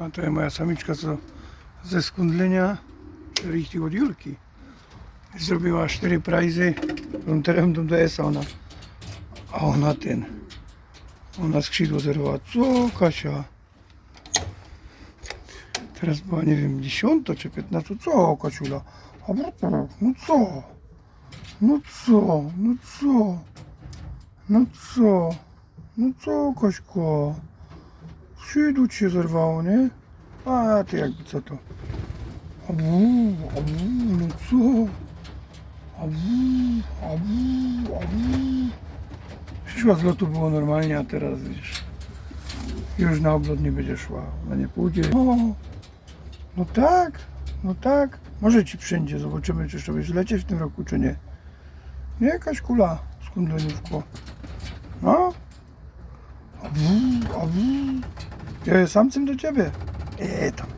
A to jest moja samiczka, co ze skundlenia, richtig od Julki. Zrobiła cztery prajzy, fronterem do DS ona. A ona ten, ona skrzydło zerwała. Co Kasia? Teraz była, nie wiem, dziesiąta czy piętnasta. Co Kasiula? A No co? No co? No co? No co? No co Kaśko? Skrzydło ci się zerwało, nie? A ty jakby co to? Abu, abu, no co? Abu, abu, abu. Przyszła z lotu było normalnie, a teraz wiesz. Już na ogląd nie będzie szła. Ona nie pójdzie. O, no tak, no tak. Może ci wszędzie. Zobaczymy, czy jeszcze będziesz lecieć w tym roku, czy nie. Nie jakaś kula z kundleniówką. No. Abu, abu. Ja samcem do ciebie. E, tam.